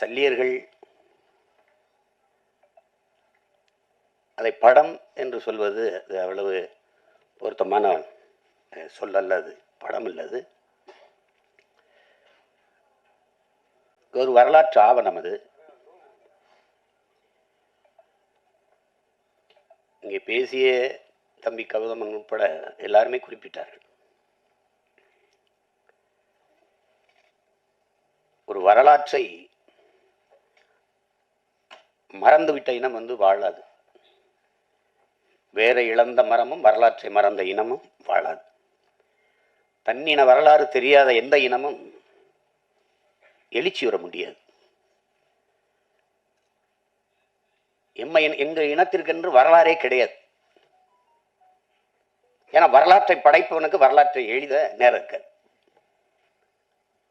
சல்லியர்கள் அதை படம் என்று சொல்வது அது அவ்வளவு பொருத்தமான சொல்லல்ல அது படம் இல்லது ஒரு வரலாற்று ஆவணம் அது. இங்கே பேசிய தம்பி கௌதமன் உட்பட எல்லாருமே குறிப்பிட்டார்கள். ஒரு வரலாற்றை மறந்துவிட்ட இனம் வந்து வாழாது. வேற இழந்த மரமும் வரலாற்றை மறந்த இனமும் வாழாது. தன்னின வரலாறு தெரியாத எந்த இனமும் எழுச்சி வர முடியாது. எம்மை எங்கள் இனத்திற்கென்று வரலாறே கிடையாது. ஏன்னா வரலாற்றை படைப்பவனுக்கு வரலாற்றை எழுத நேரம் இருக்காது.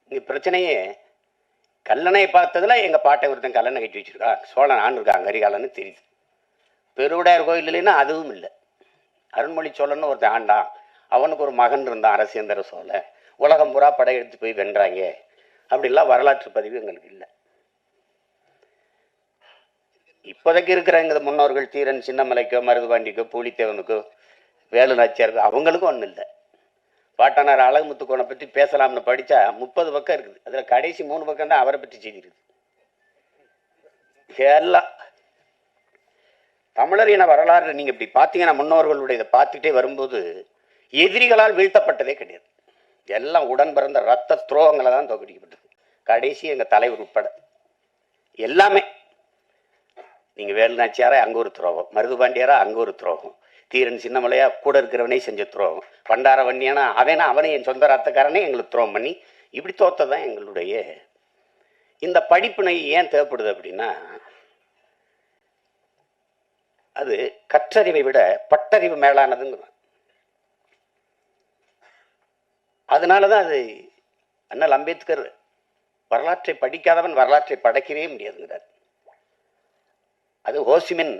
இங்கே பிரச்சனையே கல்லணையை பார்த்ததுல எங்க பாட்டை ஒருத்தன் கல்லணை கட்டி வச்சிருக்கா சோழன் ஆண்டு இருக்கான் அரிகாலன்னு தெரியுது. பெருவுடையார் கோயில் இல்லைன்னா அதுவும் இல்லை. அருண்மொழி சோழன் ஒருத்தன் ஆண்டான். அவனுக்கு ஒரு மகன் இருந்தான் அரசேந்திர சோழ. உலகம் பூரா படையெடுத்து போய் வென்றாங்க அப்படிலாம் வரலாற்று பதிவு எங்களுக்கு இல்லை. இப்போதைக்கு இருக்கிற எங்கள் முன்னோர்கள் தீரன் சின்னமலைக்கோ மருதுபாண்டிக்கோ பூலித்தேவனுக்கோ வேலு நாச்சியாருக்கோ அவங்களுக்கும் ஒன்றும் இல்லை. பாட்டனார் அழகுமுத்துக்கோனை பற்றி பேசலாம்னு படித்தா முப்பது பக்கம் இருக்குது. அதில் கடைசி மூணு பக்கம் தான் அவரை பற்றி செய்தி இருக்குது எல்லாம் தமிழர் இன வரலாறு நீங்கள் இப்படி பார்த்தீங்கன்னா முன்னோர்களுடைய இதை பார்த்துட்டே வரும்போது எதிரிகளால் வீழ்த்தப்பட்டதே கிடையாது. எல்லாம் உடன் பிறந்த ரத்த துரோகங்களை தான் தோக்கடிக்கப்பட்டது கடைசி எங்கள் தலைவர் உட்பட. எல்லாமே. நீங்கள் வேலுநாச்சியாரா அங்கே ஒரு துரோகம். மருதுபாண்டியாரா அங்கே ஒரு துரோகம். தீரன் சின்னமலையா கூட இருக்கிறவனே செஞ்ச துரோகம். பண்டார வன்னியானா அவனா அவனே என் சொந்த ரத்தக்காரனே எங்களுக்கு துரோகம் பண்ணி இப்படி தோத்ததான் எங்களுடைய. இந்த படிப்பினை ஏன் தேவைப்படுது அப்படின்னா அது கற்றறிவை விட பட்டறிவு மேலானதுங்கிறான் அதனால தான் அது அண்ணல் அம்பேத்கர் வரலாற்றை படிக்காதவன் வரலாற்றை படைக்கவே முடியாதுங்கிறார். அது ஹோசிமின்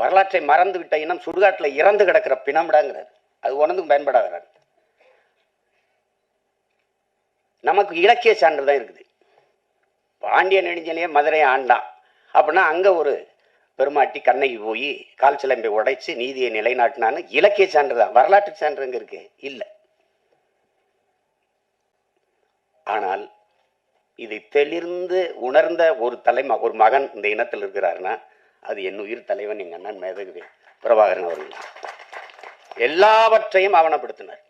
வரலாற்றை மறந்து விட்ட இனம் சுடுகாட்டில் இறந்து கிடக்கிற பிணமிடங்கிறார் அது ஒன்றுக்கும் பயன்படாகிறார் நமக்கு இலக்கிய சான்று தான் இருக்குது. பாண்டிய நெடுஞ்சலையே மதுரை ஆண்டான் அப்படின்னா அங்கே ஒரு பெருமாட்டி கண்ணகி போய் கால் சிலம்பை உடைச்சு நீதியை நிலைநாட்டினான்னு இலக்கிய சான்று தான். வரலாற்று சான்று எங்க இருக்கு? இல்லை. ஆனால் இதை தெளிர்ந்து உணர்ந்த ஒரு தலைம ஒரு மகன் இந்த இனத்தில் இருக்கிறாருன்னா அது என் உயிர் தலைவன் எங்க அண்ணன் மேதகுவே பிரபாகரன் அவர்கள். எல்லாவற்றையும் ஆவணப்படுத்தினார்.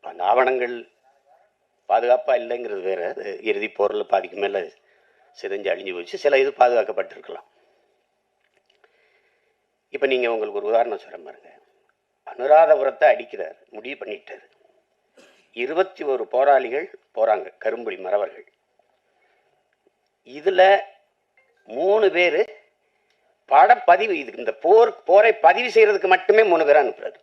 அந்த ஆவணங்கள் பாதுகாப்பா இல்லைங்கிறது வேற. அது இறுதி போரில் பாதிக்கு மேல சிதைஞ்சு அழிஞ்சு போச்சு. சில இது பாதுகாக்கப்பட்டிருக்கலாம். இப்போ நீங்க உங்களுக்கு ஒரு உதாரணம் சொல்ல பாருங்க. அனுராதபுரத்தை அடிக்கிறார் முடிவு பண்ணிட்டாரு. இருபத்தி ஒரு போராளிகள் போறாங்க கரும்புலி மறவர்கள். இதுல மூணு பேர் படப்பதிவு இது இந்த போர் போரை பதிவு செய்யறதுக்கு மட்டுமே மூணு பேர் அனுப்புறது.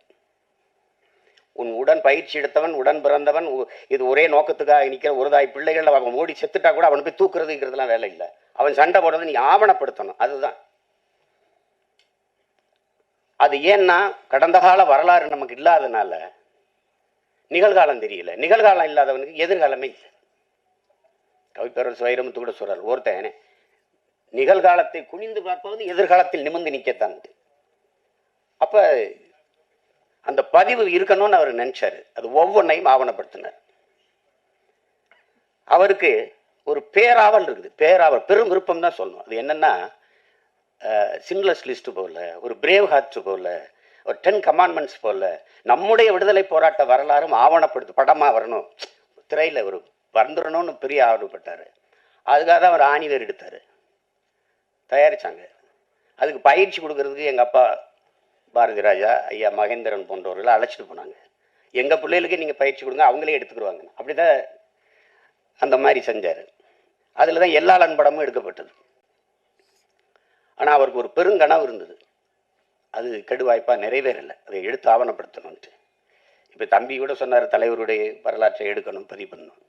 உன் உடன் பயிற்சி எடுத்தவன் உடன் பிறந்தவன் இது ஒரே நோக்கத்துக்காக நிற்கிற ஒருதாய் பிள்ளைகள் அவன் ஓடி செத்துட்டா கூட அவனை போய் தூக்குறதுங்கிறதுலாம் வேலை இல்லை. அவன் சண்டை போடுறது நீ ஆவணப்படுத்தணும். அதுதான். அது ஏன்னா கடந்த கால வரலாறு நமக்கு இல்லாதனால நிகழ்காலம் தெரியல. நிகழ்காலம் இல்லாதவனுக்கு எதிர்காலமே இல்லை. கவிப்பேரர் சுவைரமுத்து கூட சொல்றார் ஒருத்தன் நிகழ்காலத்தை குனிந்து பார்ப்பது எதிர்காலத்தில் நிமிர்ந்து நிற்கத்தான் அப்ப அந்த பதிவு இருக்கணும்னு அவர் நினைச்சாரு. அது ஒவ்வொன்றையும் ஆவணப்படுத்தினார். அவருக்கு ஒரு பேராவல் இருக்குது. பேராவல் பெரும் விருப்பம் தான் சொல்லணும். அது என்னன்னா சிங்லஸ் லிஸ்ட் போல ஒரு பிரேவ் ஹார்ட் போல ஒரு டென் கமாண்ட்மெண்ட்ஸ் போல நம்முடைய விடுதலை போராட்ட வரலாறும் ஆவணப்படுத்து படமா வரணும். திரையில ஒரு வந்துடணும்னு பெரிய ஆர்வப்பட்டாரு. அதுக்காக தான் அவர் ஆணிவேர் எடுத்தாரு. தயாரித்தாங்க அதுக்கு பயிற்சி கொடுக்கறதுக்கு எங்கள் அப்பா பாரதி ராஜா ஐயா மகேந்திரன் போன்றவர்களை அழைச்சிட்டு போனாங்க. எங்கள் பிள்ளைகளுக்கு நீங்கள் பயிற்சி கொடுங்க அவங்களே எடுத்துக்கிடுவாங்க அப்படிதான் அந்த மாதிரி செஞ்சார். அதில் தான் எல்லா நண்படமும் எடுக்கப்பட்டது. ஆனால் அவருக்கு ஒரு பெருங்கனவு இருந்தது. அது கெடுவாய்ப்பாக நிறைவேறலை. அதை எடுத்து ஆவணப்படுத்தணும்ட்டு இப்போ தம்பி கூட சொன்னார் தலைவருடைய வரலாற்றை எடுக்கணும் பதிவு பண்ணணும்.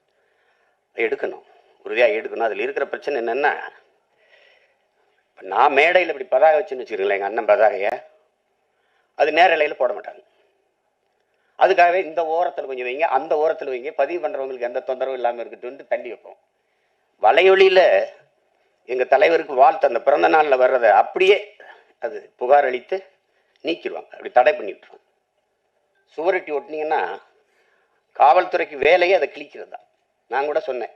எடுக்கணும். உறுதியாக எடுக்கணும். அதில் இருக்கிற பிரச்சனை என்னென்னா இப்போ நான் மேடையில் இப்படி பதாகை வச்சுன்னு வச்சுருங்களேன் எங்கள் அண்ணன் பதாகையை அது நேரலையில் போட மாட்டாங்க. அதுக்காகவே இந்த ஓரத்தில் கொஞ்சம் வைங்க அந்த ஓரத்தில் வைங்க பதிவு பண்ணுறவங்களுக்கு எந்த தொந்தரவும் இல்லாமல் இருக்கட்டும்ட்டு தள்ளி வைப்போம். வலையொலியில் எங்கள் தலைவருக்கு வாழ்த்து அந்த பிறந்த நாளில் வர்றதை அப்படியே அது புகார் அளித்து நீக்கிடுவாங்க. அப்படி தடை பண்ணி விட்டுருவாங்க. சுவரொட்டி ஒட்டினீங்கன்னா காவல்துறைக்கு வேலையே அதை கிழிக்கிறது தான் நான் கூட சொன்னேன்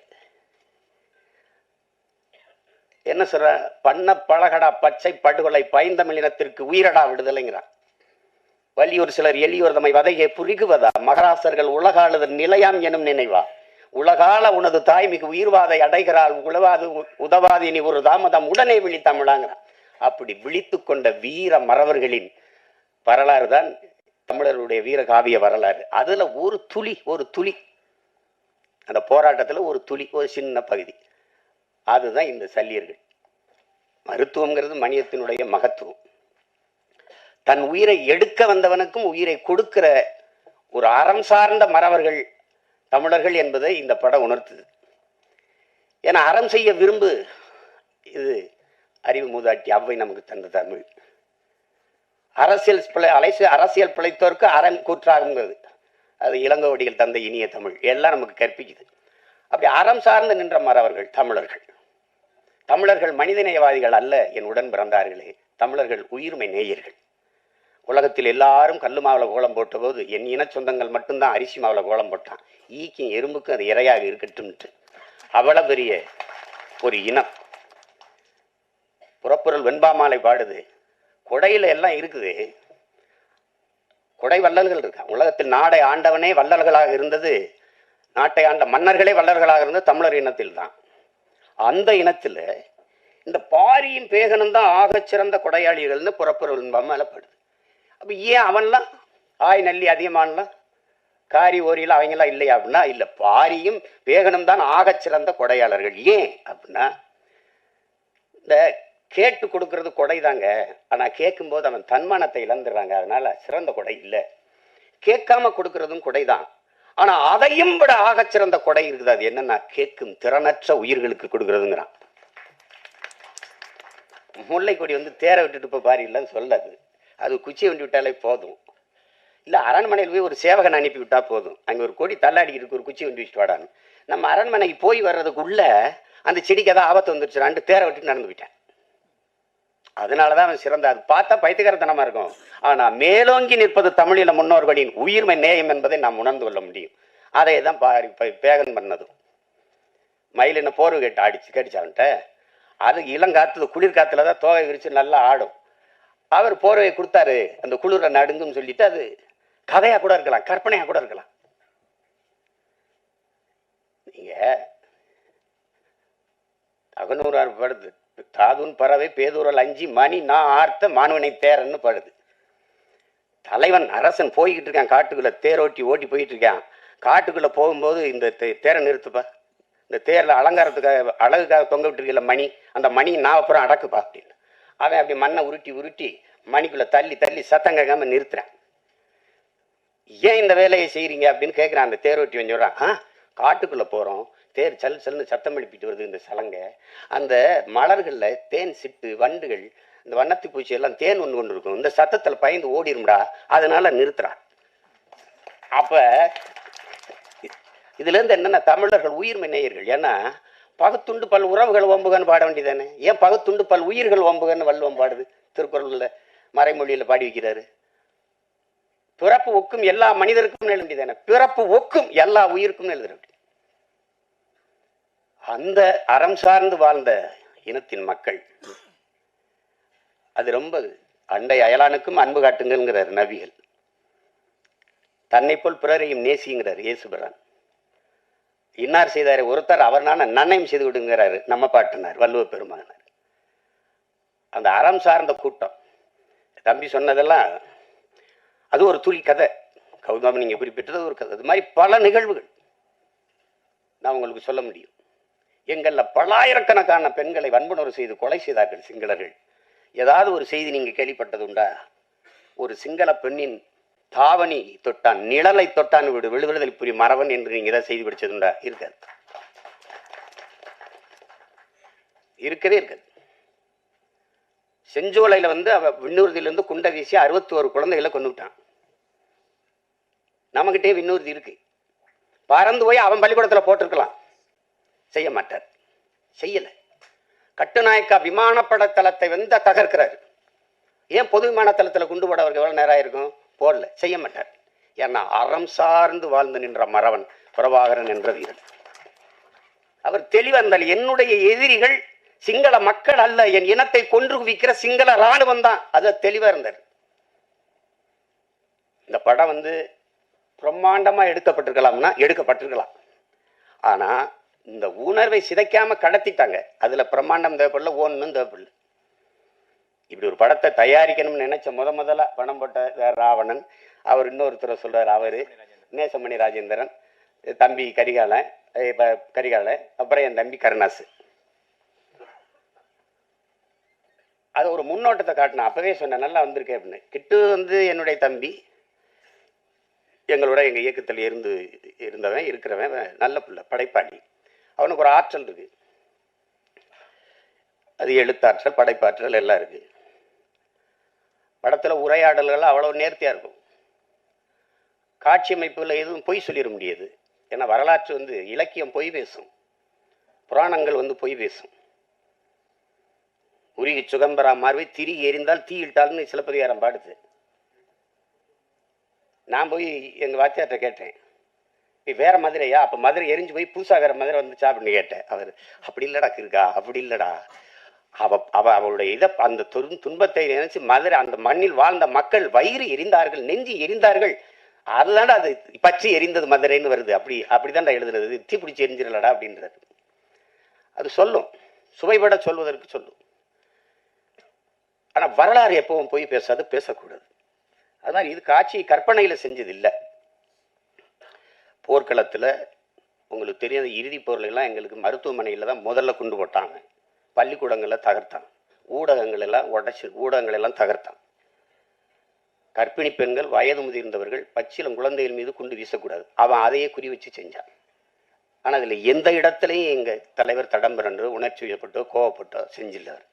என்ன சொல்ற? பண்ண பழகடா பச்சை படுகொலை பைந்தமிழினத்திற்கு உயிரடா விடுதலைங்கிறான் வலியூர் சிலர் எளியோர் தம்மை வதையை புரிகுவதா? மகராசர்கள் உலகாளது நிலையாம் எனும் நினைவா? உலகால உனது தாய் மிகு உயிர்வாதை அடைகிறாள் உழவாது உதவாது இனி ஒரு தாமதம் உடனே விழித்தமிழாங்கிறான் அப்படி விழித்து கொண்ட வீர மறவர்களின் வரலாறு தான் தமிழருடைய வீர காவிய வரலாறு. அதுல ஒரு துளி ஒரு துளி. அந்த போராட்டத்துல ஒரு துளி ஒரு சின்ன பகுதி. அதுதான் இந்த சல்லியர்கள் மருத்துவங்கிறது மனிதத்தினுடைய மகத்துவம். தன் உயிரை எடுக்க வந்தவனுக்கும் உயிரை கொடுக்கிற ஒரு அறம் சார்ந்த மறவர்கள் தமிழர்கள் என்பதை இந்த படம் உணர்த்துது. ஏன்னா அறம் செய்ய விரும்பு இது அறிவு மூதாட்டி அவ்வை நமக்கு தந்த தமிழ். அரசியல் பிழை அலைசு அரசியல் பிழைத்தோருக்கு அறம் கூற்றாகுங்கிறது அது இளங்கோவடிகள் தந்த இனிய தமிழ். எல்லாம் நமக்கு கற்பிக்குது. அப்படி அறம் சார்ந்து நின்ற மறவர்கள் தமிழர்கள். தமிழர்கள் மனிதநேயவாதிகள் அல்ல என் உடன் பிறந்தார்களே. தமிழர்கள் உயிர்மை நேயர்கள். உலகத்தில் எல்லாரும் கல்லு மாவில் கோலம் போட்டபோது என் இன சொந்தங்கள் மட்டும்தான் அரிசி மாவில் கோலம் போட்டான். ஈக்கும் எறும்புக்கும் அது இரையாக இருக்கட்டும்ட்டு. அவ்வளவு பெரிய ஒரு இனம். புறப்பொருள் வெண்பாமாலை பாடுது. குடையில் எல்லாம் இருக்குது. கொடை வள்ளல்கள் இருக்கா? உலகத்தில் நாடை ஆண்டவனே வள்ளல்களாக இருந்தது. நாட்டை ஆண்ட மன்னர்களே வள்ளல்களாக இருந்தது தமிழர் இனத்தில் தான் அந்த இனத்தில் இந்த பாரியும் பேகனும் தான் ஆகச்சிறந்த கொடையாளிகள்னு புறப்பொருள் மேலப்படுது அப்போ ஏன் அவன்லாம் ஆய் நல்லி அதிகமானலாம்? காரி ஓரியில் அவங்கெல்லாம் இல்லையா அப்படின்னா இல்லை பாரியும் பேகனும் தான் ஆகச்சிறந்த கொடையாளர்கள். ஏன் அப்படின்னா இந்த கேட்டு கொடுக்கறது கொடை தாங்க ஆனால் கேட்கும்போது அவன் தன்மானத்தை இழந்துடுறாங்க. அதனால் சிறந்த கொடை இல்லை. கேட்காம கொடுக்கறதும் கொடை தான் ஆனால் அதையும் விட ஆகச் சிறந்த கொடை இருக்குது. அது என்னன்னா கேட்கும் திறனற்ற உயிர்களுக்கு கொடுக்கறதுங்கிறான். முல்லை கொடி வந்து தேர விட்டுட்டு இப்போ பாரு இல்லைன்னு சொல்லாது. அது குச்சி வண்டி விட்டாலே போதும். இல்லை அரண்மனையில் போய் ஒரு சேவகன் அனுப்பி விட்டா போதும். அங்கே ஒரு கொடி தள்ளாடிக்கிட்டு இருக்கு ஒரு குச்சி வண்டி வச்சுட்டு வாடான்னு. நம்ம அரண்மனைக்கு போய் வர்றதுக்குள்ள அந்த செடிக்கு ஏதாவது ஆபத்து வந்துருச்சுடான்ட்டு தேர விட்டு நடந்து விட்டேன் அதனால தான் அவன் சிறந்த. அது பார்த்தா பைத்தியகாரத்தனமா இருக்கும். ஆனால் மேலோங்கி நிற்பது தமிழில முன்னோர்களின் உயிர்மை நேயம் என்பதை நாம் உணர்ந்து கொள்ள முடியும். அதை தான் பாரி பேகன் பண்ணதும் மயிலின போர்வை கேட்டு அடிச்சு கடிச்சான்ட்ட அது இளங்காற்று குளிர் காத்துல தான் தோகை விரிச்சு நல்லா ஆடும். அவர் போர்வையை கொடுத்தாரு. அந்த குளிரை நடுங்குன்னு சொல்லிட்டு அது கதையாக கூட இருக்கலாம் கற்பனையாக கூட இருக்கலாம். நீங்க அகநூறார் படுத்து தாதுன் பறவை பேதூரல் அஞ்சு மணி நான் ஆர்த்த மாணவனை தேரன்னு படுது. தலைவன் அரசன் போய்கிட்டு இருக்கான் காட்டுக்குள்ள தேரோட்டி ஓட்டி போயிட்டு இருக்கான். காட்டுக்குள்ள போகும்போது இந்த தே- தேரை நிறுத்துப்பா. இந்த தேர்ல அலங்காரத்துக்காக அழகுக்காக தொங்க விட்டுருக்கல மணி அந்த மணி நான் அப்புறம் அடக்குப்பா அப்படின்னு. அவன் அப்படி மண்ணை உருட்டி உருட்டி மணிக்குள்ள தள்ளி தள்ளி சத்தம் கேட்காம நிறுத்துறான். ஏன் இந்த வேலையை செய்றீங்க? அப்படின்னு கேட்குறான் அந்த தேரோட்டி. வந்து சொல்கிறான் ஆ காட்டுக்குள்ள போறோம். தேர் சல் சல்னு சத்தம் எழுப்பிட்டு வருது இந்த சலங்கை. அந்த மலர்கள்ல தேன் சிட்டு வண்டுகள் இந்த வண்ணத்து பூச்சி எல்லாம் தேன் ஒன்று கொண்டு இருக்கும். இந்த சத்தத்துல பயந்து ஓடிரும்டா அதனால நிறுத்துறான். அப்ப இதுல இருந்து என்னன்னா தமிழர்கள் உயிர்மை நேயர்கள் ஏன்னா பகுத்துண்டு பல் உறவுகள் ஒம்புகன்னு பாட வேண்டியதானே? ஏன் பகுத்துண்டு பல் உயிர்கள் ஒம்புகன்னு வள்ளுவம் பாடுது? திருக்குறள்ல மறைமொழியில பாடி வைக்கிறாரு. பிறப்பு ஒக்கும் எல்லா மனிதருக்கும் எழுத வேண்டியதானே? பிறப்பு ஒக்கும் எல்லா உயிருக்கும் எழுதுற அந்த அறம் சார்ந்து வாழ்ந்த இனத்தின் மக்கள். அது ரொம்ப அண்டை அயலானுக்கும் அன்பு காட்டுங்கிறார் நபிகள். தன்னை போல் பிறரையும் நேசிங்கிறார் இயேசுபிரான். இன்னார் செய்தார் ஒருத்தர் அவர் நான நன்னையும் செய்து விடுங்கிறாரு நம்ம பாட்டினார் வள்ளுவ பெருமானார். அந்த அறம் சார்ந்த கூட்டம். தம்பி சொன்னதெல்லாம் அது ஒரு துளி கதை. கௌதம் நீங்கள் குறிப்பிட்டது ஒரு கதை. அது மாதிரி பல நிகழ்வுகள். நான் உங்களுக்கு சொல்ல முடியும். எங்கள்ல பல்லாயிரக்கணக்கான பெண்களை வன்புணர்வு செய்து கொலை செய்தார்கள் சிங்களர்கள். ஏதாவது ஒரு செய்தி நீங்க கேள்விப்பட்டது உண்டா? ஒரு சிங்கள பெண்ணின் தாவணி தொட்டான் நிழலை தொட்டான் விடு விழுவிடுதல் புரி மறவன் என்று நீங்க ஏதாவது செய்தி படிச்சதுண்டா இருக்காது இருக்கவே இருக்காது. செஞ்சோலையில் வந்து அவ விண்ணூர்தியிலேருந்து குண்டை வீசி அறுபத்தி ஒரு குழந்தைகளை கொண்டு விட்டான். நம்மகிட்டே விண்ணூர்தி இருக்கு. பறந்து போய் அவன் பள்ளிக்கூடத்துல போட்டிருக்கலாம். செய்ய மாட்டார். செய்யலை. கட்டுநாயக்கா விமானப்பட தளத்தை வந்து தகர்க்கிறாரு. ஏன் பொது விமான தளத்தில் குண்டு போட அவருக்கு எவ்வளோ நேரம் ஆயிருக்கும்? போடல. செய்ய மாட்டார். ஏன்னா அறம் சார்ந்து வாழ்ந்து நின்ற மறவன் பிரபாகரன் என்ற வீரன். அவர் தெளிவந்தால் இருந்தால் என்னுடைய எதிரிகள் சிங்கள மக்கள் அல்ல. என் இனத்தை கொன்று குவிக்கிற சிங்கள இராணுவம் தான். அது தெளிவாக இருந்தார் இந்த படம் வந்து பிரம்மாண்டமாக எடுக்கப்பட்டிருக்கலாம்னா எடுக்கப்பட்டிருக்கலாம். ஆனால் இந்த உணர்வை சிதைக்காமல் கடத்திட்டாங்க. அதில் பிரம்மாண்டம் தேவைப்படல ஒன்றும் தேவைப்படல. இப்படி ஒரு படத்தை தயாரிக்கணும்னு நினைச்ச முத முதல்ல பணம் போட்ட வேற ராவணன் அவர் இன்னொருத்தரை சொல்கிறார் அவர் நேசமணி ராஜேந்திரன் தம்பி கரிகாலன் இப்போ கரிகாலன் அப்புறம் என் தம்பி கருணாசு அது ஒரு முன்னோட்டத்தை காட்டினேன் அப்பவே சொன்னேன் நல்லா வந்திருக்கேன் அப்படின்னு. கிட்டு வந்து என்னுடைய தம்பி எங்களோட எங்கள் இயக்கத்தில் இருந்து இருந்தவன் இருக்கிறவன் நல்ல பிள்ளை படைப்பாளி. அவனுக்கு ஒரு ஆற்றல் இருக்கு. அது எழுத்தாற்றல் படைப்பாற்றல் எல்லாம் இருக்கு. படத்தில் உரையாடல்கள் அவ்வளோ நேர்த்தியாக இருக்கும். காட்சி அமைப்பில் எதுவும் பொய் சொல்லிட முடியாது. ஏன்னா வரலாற்று வந்து இலக்கியம் பொய் பேசும். புராணங்கள் வந்து பொய் பேசும். உருகி சுகம்பரா மார்வை திரி எரிந்தால் தீயிட்டால்னு சிலப்பதிகாரம் பாடுது. நான் போய் எங்கள் வாத்தியார்கிட்ட கேட்டேன். நீ வேற மதுரையா? அப்போ மதுரை எரிஞ்சு போய் புதுசாக வேற மதுரை வந்துச்சா அப்படின்னு கேட்டேன். அவர் அப்படி இல்லடா இருக்கா அப்படி இல்லடா. அவ அவ அவளுடைய இதை அந்த துன் துன்பத்தை நினைச்சு மதுரை அந்த மண்ணில் வாழ்ந்த மக்கள் வயிறு எரிந்தார்கள் நெஞ்சு எரிந்தார்கள். அதுதான்டா அது பச்சை எரிந்தது மதுரைன்னு வருது. அப்படி அப்படிதான்டா எழுதுனது தீ பிடிச்சி எரிஞ்சிடலடா அப்படின்றது அது சொல்லும். சுவைபட சொல்வதற்கு சொல்லும். ஆனால் வரலாறு எப்பவும் போய் பேசாது பேசக்கூடாது. அது மாதிரி இது காட்சி கற்பனையில் செஞ்சது இல்லை போர்க்களத்தில் உங்களுக்கு தெரியாத இறுதி பொருளெல்லாம் எல்லாம் எங்களுக்கு மருத்துவமனையில் தான் முதல்ல கொண்டு போட்டாங்க. பள்ளிக்கூடங்களை தகர்த்தான். ஊடகங்கள் எல்லாம் ஊடகங்களெல்லாம் ஊடகங்கள் எல்லாம் தகர்த்தான். கர்ப்பிணி பெண்கள் வயது முதிர்ந்தவர்கள் பச்சிலம் குழந்தைகள் மீது குண்டு வீசக்கூடாது. அவன் அதையே குறி வச்சு செஞ்சான். ஆனால் அதில் எந்த இடத்துலையும் எங்கள் தலைவர் தடம்பரன்று உணர்ச்சி வயப்பட்டோ கோவப்பட்டோ செஞ்சில்லவர்